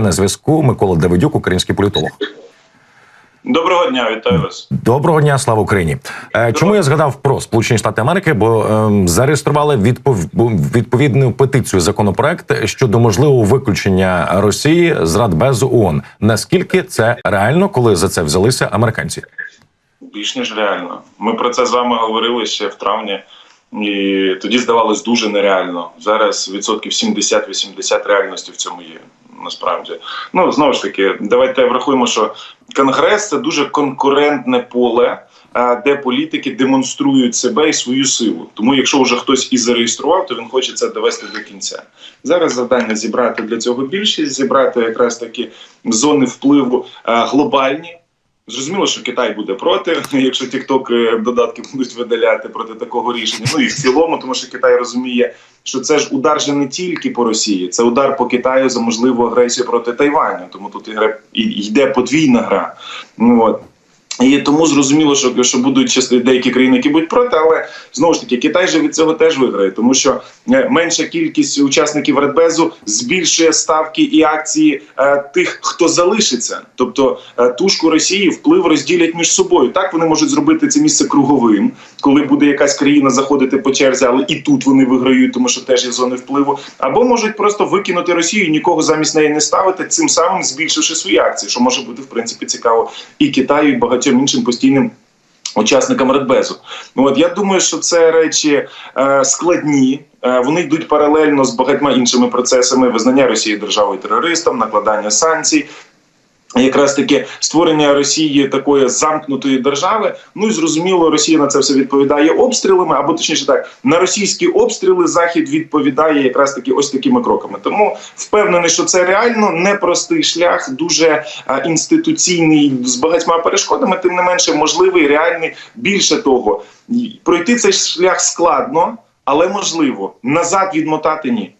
на зв'язку Микола Давидюк, український політолог. Доброго дня, вітаю вас. Доброго дня, слава Україні. Е, Чому я згадав про Сполучені Штати Америки? Бо ем, зареєстрували відпов... відповідну петицію законопроект щодо можливого виключення Росії з Радбезу ООН. Наскільки це реально, коли за це взялися американці? Більш ніж реально. Ми про це з вами говорили ще в травні, і тоді здавалось дуже нереально. Зараз відсотків 70-80 реальності в цьому є. Насправді, ну знову ж таки, давайте врахуємо, що конгрес це дуже конкурентне поле, е, де політики демонструють себе і свою силу. Тому, якщо вже хтось і зареєстрував, то він хоче це довести до кінця. Зараз завдання зібрати для цього більшість, зібрати якраз такі зони впливу е, глобальні. Зрозуміло, що Китай буде проти, якщо TikTok додатки будуть видаляти проти такого рішення. Ну і в цілому, тому що Китай розуміє, що це ж удар же не тільки по Росії, це удар по Китаю за можливу агресію проти Тайваню. Тому тут йде подвійна гра. Ну от. І тому зрозуміло, що що будуть деякі країни, які будуть проти, але знову ж таки Китай же від цього теж виграє, тому що е, менша кількість учасників Радбезу збільшує ставки і акції е, тих, хто залишиться. Тобто е, тушку Росії вплив розділять між собою. Так вони можуть зробити це місце круговим, коли буде якась країна заходити по черзі, але і тут вони виграють, тому що теж є зони впливу. Або можуть просто викинути Росію, нікого замість неї не ставити, цим самим збільшивши свої акції, що може бути в принципі цікаво і Китаю, і багатьом іншим постійним. Учасникам Радбезу. Ну от я думаю, що це речі е, складні. Е, вони йдуть паралельно з багатьма іншими процесами визнання Росії державою терористом, накладання санкцій. Якраз таки створення Росії такої замкнутої держави. Ну і зрозуміло, Росія на це все відповідає обстрілами, або точніше так на російські обстріли Захід відповідає якраз таки ось такими кроками. Тому впевнений, що це реально непростий шлях, дуже а, інституційний з багатьма перешкодами. Тим не менше, можливий, реальний. Більше того, пройти цей шлях складно, але можливо назад відмотати ні.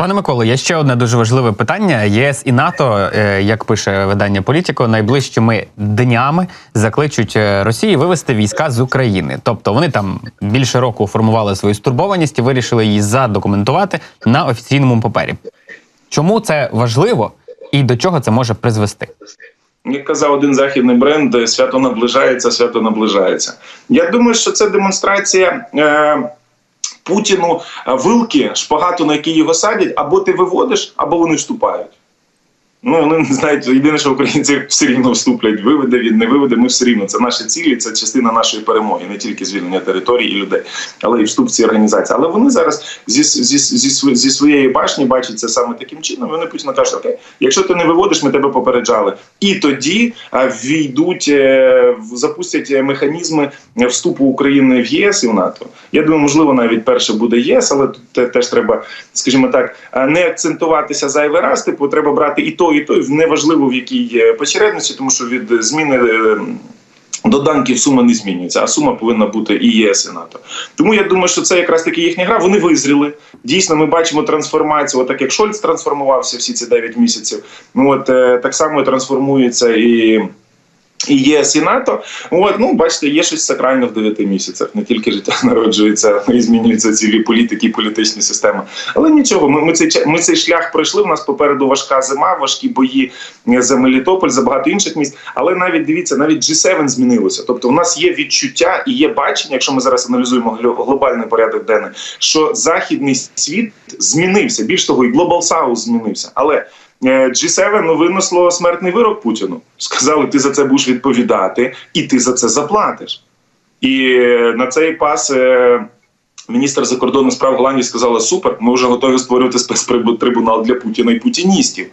Пане Миколо, є ще одне дуже важливе питання. ЄС і НАТО, е, як пише видання Політіко, найближчими днями закличуть е, Росії вивести війська з України. Тобто вони там більше року формували свою стурбованість і вирішили її задокументувати на офіційному папері. Чому це важливо і до чого це може призвести? Як казав один західний бренд, свято наближається, свято наближається. Я думаю, що це демонстрація. Е- Путіну вилки шпагату, на який його садять, або ти виводиш, або вони вступають. Ну, вони не знають, єдине, що українці все рівно вступлять. Виведе він, не виведе, ми все рівно. Це наші цілі, це частина нашої перемоги, не тільки звільнення територій і людей, але і вступ в ці організації. Але вони зараз зі зі, зі, зі своєї башні бачать це саме таким чином. Вони Путіна кажуть, окей, якщо ти не виводиш, ми тебе попереджали. І тоді війдуть, запустять механізми вступу України в ЄС і в НАТО. Я думаю, можливо, навіть перше буде єС, але тут теж треба, скажімо так, не акцентуватися зайвий раз. Типу, треба брати і то, і то, неважливо в якій посередності, тому що від зміни. Доданків сума не змінюється, а сума повинна бути і ЄС, і НАТО. Тому я думаю, що це якраз таки їхня гра. Вони визріли. Дійсно, ми бачимо трансформацію. Отак як Шольц трансформувався всі ці 9 місяців. Ну от так само трансформується і. І ЄС і НАТО, от ну бачите, є щось сакральне в 9 місяцях. Не тільки життя народжується, і змінюються цілі політики і політичні системи. Але нічого, ми, ми цей ми цей шлях пройшли. У нас попереду важка зима, важкі бої за Мелітополь, за багато інших місць. Але навіть дивіться, навіть G7 змінилося. Тобто, у нас є відчуття і є бачення, якщо ми зараз аналізуємо глобальний порядок денний, що західний світ змінився. Більш того, і Global South змінився. Але G7 ну, винесло смертний вирок Путіну. Сказали, ти за це будеш відповідати, і ти за це заплатиш. І на цей пас міністр закордонних справ Голландії сказала: Супер, ми вже готові створювати спецтрибунал для Путіна і путіністів.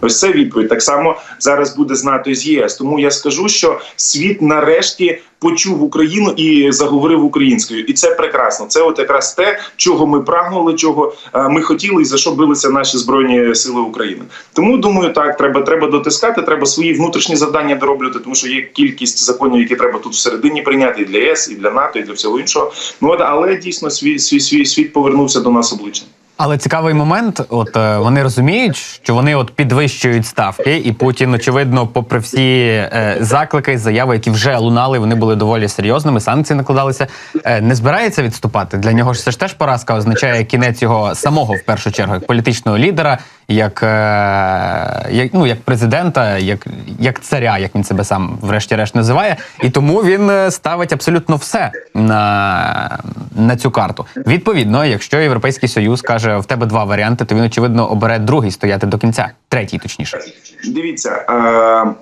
Ось це відповідь. Так само зараз буде з НАТО і з ЄС. Тому я скажу, що світ нарешті почув Україну і заговорив українською, і це прекрасно. Це от якраз те, чого ми прагнули, чого ми хотіли, і за що билися наші збройні сили України. Тому думаю, так треба треба дотискати. Треба свої внутрішні завдання дороблювати, тому що є кількість законів, які треба тут всередині прийняти і для ЄС, і для НАТО, і для всього іншого. Ну от але дійсно свій свій свій світ повернувся до нас обличчям. Але цікавий момент, от е, вони розуміють, що вони от підвищують ставки, і Путін, очевидно, попри всі е, заклики, заяви, які вже лунали, вони були доволі серйозними. Санкції накладалися. Е, не збирається відступати. Для нього ж це ж теж поразка означає кінець його самого в першу чергу як політичного лідера, як, е, як, ну, як президента, як, як царя, як він себе сам врешті-решт називає. І тому він е, ставить абсолютно все на, на цю карту. Відповідно, якщо Європейський Союз каже, в тебе два варіанти, то він очевидно обере другий стояти до кінця, третій точніше. Дивіться, е,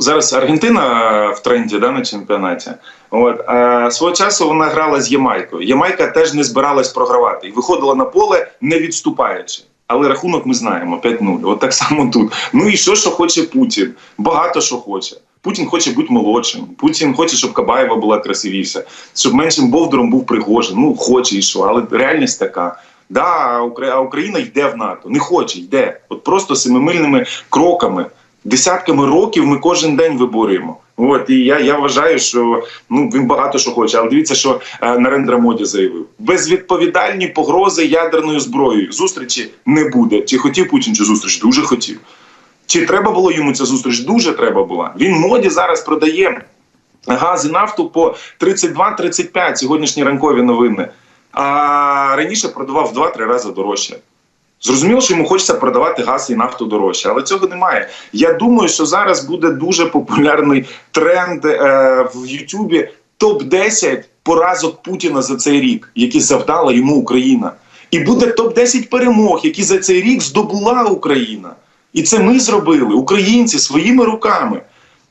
зараз Аргентина в тренді да, на чемпіонаті. От, е, свого часу вона грала з Ямайкою. Ямайка теж не збиралась програвати і виходила на поле не відступаючи. Але рахунок ми знаємо 5-0. От так само тут. Ну і що, що хоче Путін? Багато що хоче. Путін хоче бути молодшим. Путін хоче, щоб Кабаєва була красивіша, щоб меншим Бовдором був Пригожин. Ну хоче і що, але реальність така. Да, а Україна йде в НАТО. Не хоче, йде. От просто семимильними кроками, десятками років ми кожен день виборюємо. От і я, я вважаю, що ну він багато що хоче. Але дивіться, що е, Нарендра Моді заявив: безвідповідальні погрози ядерною зброєю. Зустрічі не буде. Чи хотів Путін цю зустріч? Дуже хотів. Чи треба було йому ця зустріч? Дуже треба була. Він моді зараз продає газ і нафту по 32-35 сьогоднішні ранкові новини. А раніше продавав в 2-3 рази дорожче. Зрозуміло, що йому хочеться продавати газ і нафту дорожче, але цього немає. Я думаю, що зараз буде дуже популярний тренд е, в Ютубі топ 10 поразок Путіна за цей рік, які завдала йому Україна. І буде топ 10 перемог, які за цей рік здобула Україна. І це ми зробили, українці, своїми руками.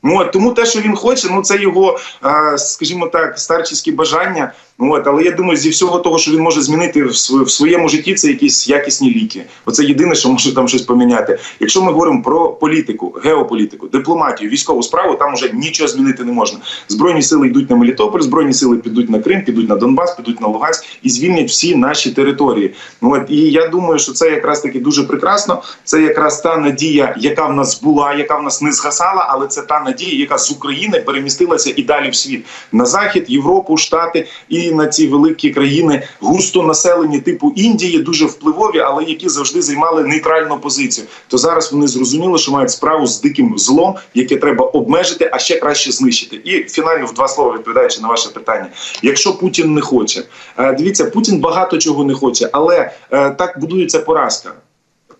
От, тому те, що він хоче, ну це його, е, скажімо так, старчіські бажання. Ну, от, але я думаю, зі всього того, що він може змінити в, своєму житті, це якісь якісні ліки. Оце єдине, що може там щось поміняти. Якщо ми говоримо про політику, геополітику, дипломатію, військову справу, там вже нічого змінити не можна. Збройні сили йдуть на Мелітополь, збройні сили підуть на Крим, підуть на Донбас, підуть на Луганськ і звільнять всі наші території. Ну, от, і я думаю, що це якраз таки дуже прекрасно. Це якраз та надія, яка в нас була, яка в нас не згасала, але це та надія, яка з України перемістилася і далі в світ на захід, Європу, Штати і на ці великі країни густо населені, типу Індії, дуже впливові, але які завжди займали нейтральну позицію. То зараз вони зрозуміли, що мають справу з диким злом, яке треба обмежити, а ще краще знищити. І фінально в два слова відповідаючи на ваше питання. Якщо Путін не хоче, Е, дивіться, Путін багато чого не хоче, але е, так будується поразка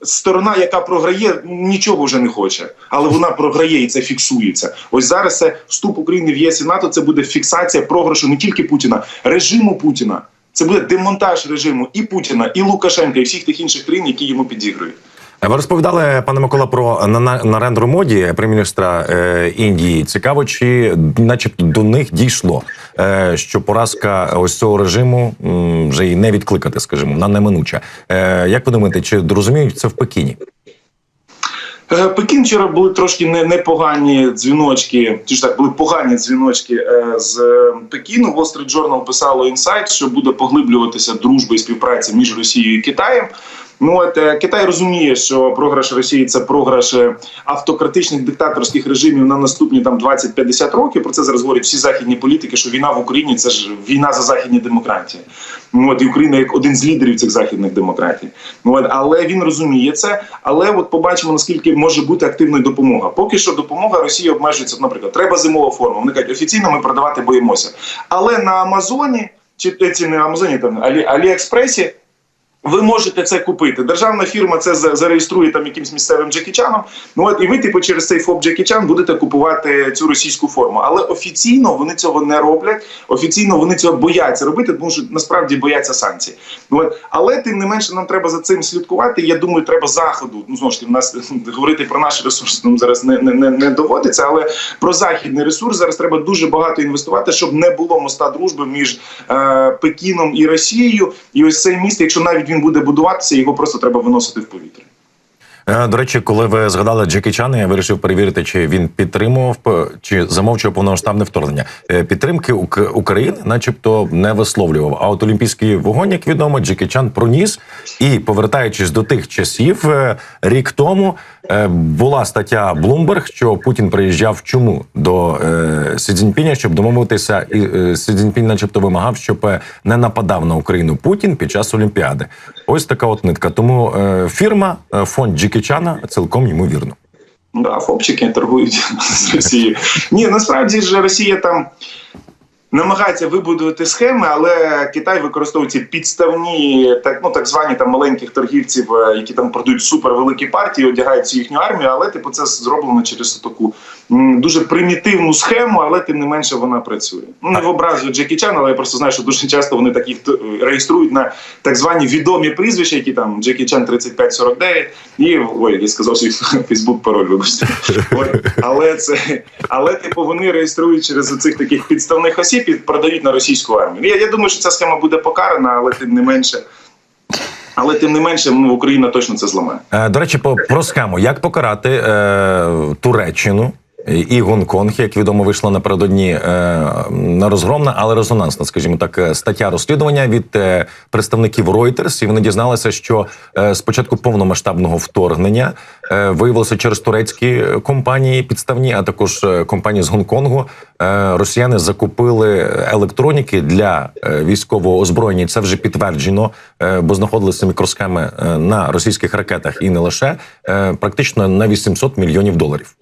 сторона, яка програє, нічого вже не хоче, але вона програє і це фіксується. Ось зараз це вступ України в ЄС і НАТО. Це буде фіксація програшу не тільки Путіна, режиму Путіна. Це буде демонтаж режиму і Путіна, і Лукашенка, і всіх тих інших країн, які йому підігрують. Ви розповідали, пане Микола, про на- на- Нарендру Моді, прем'єр-міністра е, Індії. Цікаво, чи, начебто, до них дійшло, е, що поразка ось цього режиму вже і не відкликати, скажімо, вона неминуча. Е, як ви думаєте, чи розуміють це в Пекіні? Пекін вчора були трошки не, непогані дзвіночки, чи ж так були погані дзвіночки з Пекіну. Wall Street Journal писало інсайт, що буде поглиблюватися дружба і співпраця між Росією і Китаєм. Ну от е, Китай розуміє, що програш Росії це програш е, автократичних диктаторських режимів на наступні там 20-50 років. Про це зараз говорять всі західні політики. Що війна в Україні це ж війна за західні демократії. Ну от і Україна як один з лідерів цих західних демократій. Ну от але він розуміє це. Але от побачимо наскільки може бути активною допомога. Поки що допомога Росії обмежується. Наприклад, треба зимова форма. Вони кажуть, офіційно ми продавати боїмося. Але на Амазоні чи е, ці не Амазоні там Алі, Аліекспресі. Ви можете це купити. Державна фірма це за- зареєструє там якимсь місцевим Джекічаном. Ну от і ви, типу, через цей ФОП Джекічан будете купувати цю російську форму. Але офіційно вони цього не роблять. Офіційно вони цього бояться робити, тому що насправді бояться санкцій. Ну от але тим не менше нам треба за цим слідкувати. Я думаю, треба заходу. Ну знову ж таки, в нас говорити про наш ресурс нам зараз не, не, не, не доводиться. Але про західний ресурс зараз треба дуже багато інвестувати, щоб не було моста дружби між е, Пекіном і Росією. І ось цей міст, якщо навіть він буде будуватися, його просто треба виносити в повітря. Е, До речі, коли ви згадали Джекі Чана, я вирішив перевірити, чи він підтримував чи замовчував повномасштабне вторгнення. Е, Підтримки Ук- України, начебто, не висловлював. А от Олімпійський вогонь, як відомо, Джекі Чан проніс. І повертаючись до тих часів, е, рік тому е, була стаття Bloomberg, що Путін приїжджав чому до е, Сі Цзіньпіня, щоб домовитися, і е, Сі Цзіньпінь, начебто, вимагав, щоб е, не нападав на Україну Путін під час Олімпіади. Ось така от нитка. Тому е, фірма, е, фонд Джекі Чана цілком ймовірно. Да, фопчики торгують з Росією. Ні, насправді ж Росія там. Намагається вибудувати схеми, але Китай використовує ці підставні, так ну так звані там маленьких торгівців, е, які там продають супервеликі партії, одягають всю їхню армію. Але типу це зроблено через таку дуже примітивну схему, але тим не менше вона працює. Ну не в образу Джекі Чан, але я просто знаю, що дуже часто вони таких т- реєструють на так звані відомі прізвища, які там Джекі Чан 3549 і ой, я сказав свій Фейсбук пароль, вибачте. Але це але типу вони реєструють через оцих таких підставних осіб і продають на російську армію. Я, я думаю, що ця схема буде покарана, але тим не менше. Але тим не менше, ну, Україна точно це зламає. Е, До речі, по про схему, як покарати е, Туреччину і Гонконг, як відомо, вийшла напередодні е, на розгромна, але резонансна, скажімо так, е, стаття розслідування від е, представників Reuters, і вони дізналися, що е, з повномасштабного вторгнення е, виявилося через турецькі компанії підставні, а також е, компанії з Гонконгу. Е, росіяни закупили електроніки для е, військового озброєння. Це вже підтверджено, е, бо знаходилися мікросхеми е, на російських ракетах і не лише е, практично на 800 мільйонів доларів.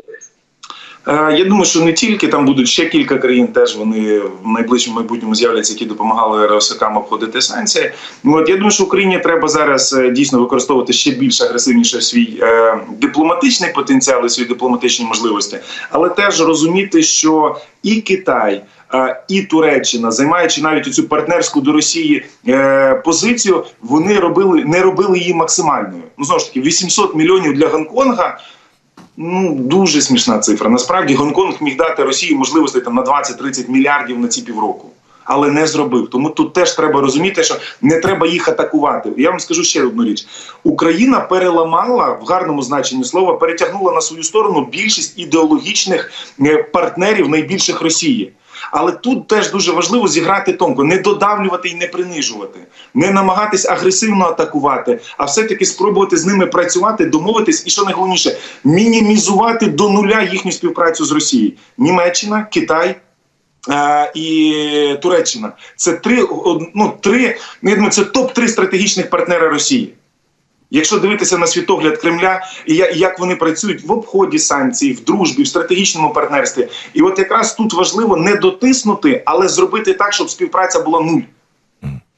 Е, Я думаю, що не тільки там будуть ще кілька країн, теж вони в найближчому майбутньому з'являться, які допомагали росикам обходити санкції. Ну от я думаю, що Україні треба зараз е, дійсно використовувати ще більш агресивніше свій е, дипломатичний потенціал і свої дипломатичні можливості, але теж розуміти, що і Китай. е, І Туреччина, займаючи навіть цю партнерську до Росії е, позицію, вони робили не робили її максимальною. Ну знову ж таки, 800 мільйонів для Гонконга. Ну дуже смішна цифра. Насправді Гонконг міг дати Росії можливості там на 20-30 мільярдів на ці півроку. Але не зробив. Тому тут теж треба розуміти, що не треба їх атакувати. Я вам скажу ще одну річ: Україна переламала в гарному значенні слова, перетягнула на свою сторону більшість ідеологічних е, партнерів найбільших Росії. Але тут теж дуже важливо зіграти тонко, не додавлювати і не принижувати, не намагатись агресивно атакувати, а все-таки спробувати з ними працювати, домовитись і що найголовніше, мінімізувати до нуля їхню співпрацю з Росією. Німеччина, Китай. е, І Туреччина це три ну, три. я думаю, це топ 3 стратегічних партнера Росії. Якщо дивитися на світогляд Кремля і як вони працюють в обході санкцій, в дружбі, в стратегічному партнерстві, і от якраз тут важливо не дотиснути, але зробити так, щоб співпраця була нуль.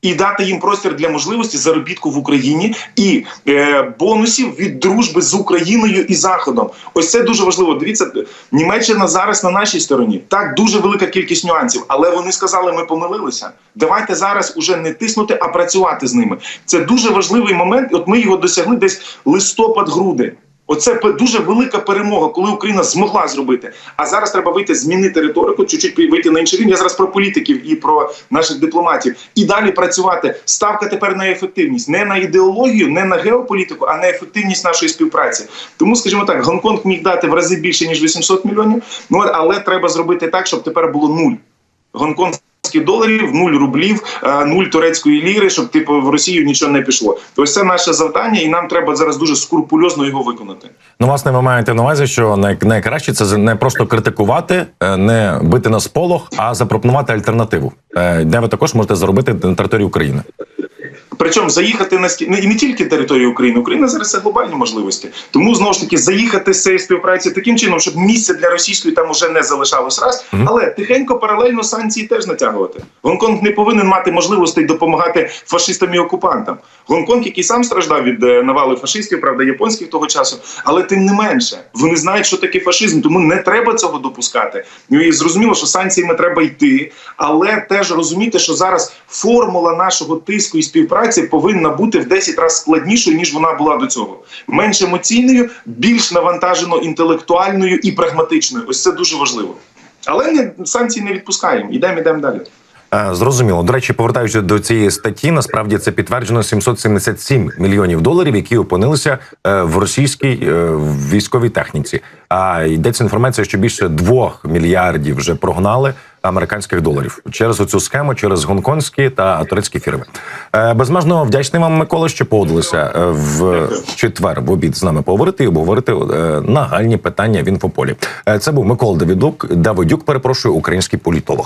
І дати їм простір для можливості заробітку в Україні і е, бонусів від дружби з Україною і Заходом. Ось це дуже важливо. Дивіться, Німеччина зараз на нашій стороні. Так, дуже велика кількість нюансів, але вони сказали, ми помилилися. Давайте зараз уже не тиснути, а працювати з ними. Це дуже важливий момент. От ми його досягли десь листопад-грудень. Оце дуже велика перемога, коли Україна змогла зробити. А зараз треба вийти, змінити риторику, чуть-чуть вийти на інший рівень. Я зараз про політиків і про наших дипломатів. І далі працювати. Ставка тепер на ефективність, не на ідеологію, не на геополітику, а на ефективність нашої співпраці. Тому, скажімо так, Гонконг міг дати в рази більше ніж 800 мільйонів. Ну але треба зробити так, щоб тепер було нуль. Гонконгських доларів, нуль рублів, е, нуль турецької ліри, щоб типу в Росію нічого не пішло. Ось це наше завдання, і нам треба зараз дуже скрупульозно його виконати. Ну, власне, ви маєте на увазі, що най- найкраще це не просто критикувати, е, не бити на сполох, а запропонувати альтернативу, е, де ви також можете заробити на території України. Причому заїхати на скі... не- і не тільки територію України. Україна зараз це глобальні можливості. Тому знову ж таки заїхати з цієї співпраці таким чином, щоб місця для російської там уже не залишалось раз, але тихенько паралельно санкції теж натягувати. Гонконг не повинен мати можливостей допомагати фашистам і окупантам. Гонконг, який сам страждав від е, навали фашистів, правда, японських того часу, але тим не менше вони знають, що таке фашизм, тому не треба цього допускати. Ну і зрозуміло, що санкціями треба йти, але теж розуміти, що зараз формула нашого тиску і співпраці повинна бути в 10 разів складнішою ніж вона була до цього. Менш емоційною, більш навантажено інтелектуальною і прагматичною. Ось це дуже важливо. Але не санкції не відпускаємо. Йдемо, йдемо далі. Е, Зрозуміло. До речі, повертаючись до цієї статті, насправді це підтверджено 777 мільйонів доларів, які опинилися е, в російській е, військовій техніці. А йдеться інформація, що більше двох мільярдів вже прогнали американських доларів через оцю схему, через гонконгські та турецькі фірми. Е, Безмежно вдячний вам, Микола, що погодилися е, в четвер в обід з нами поговорити і обговорити е, нагальні питання в інфополі. Це був Микола Давидук, Давидюк, перепрошую, український політолог.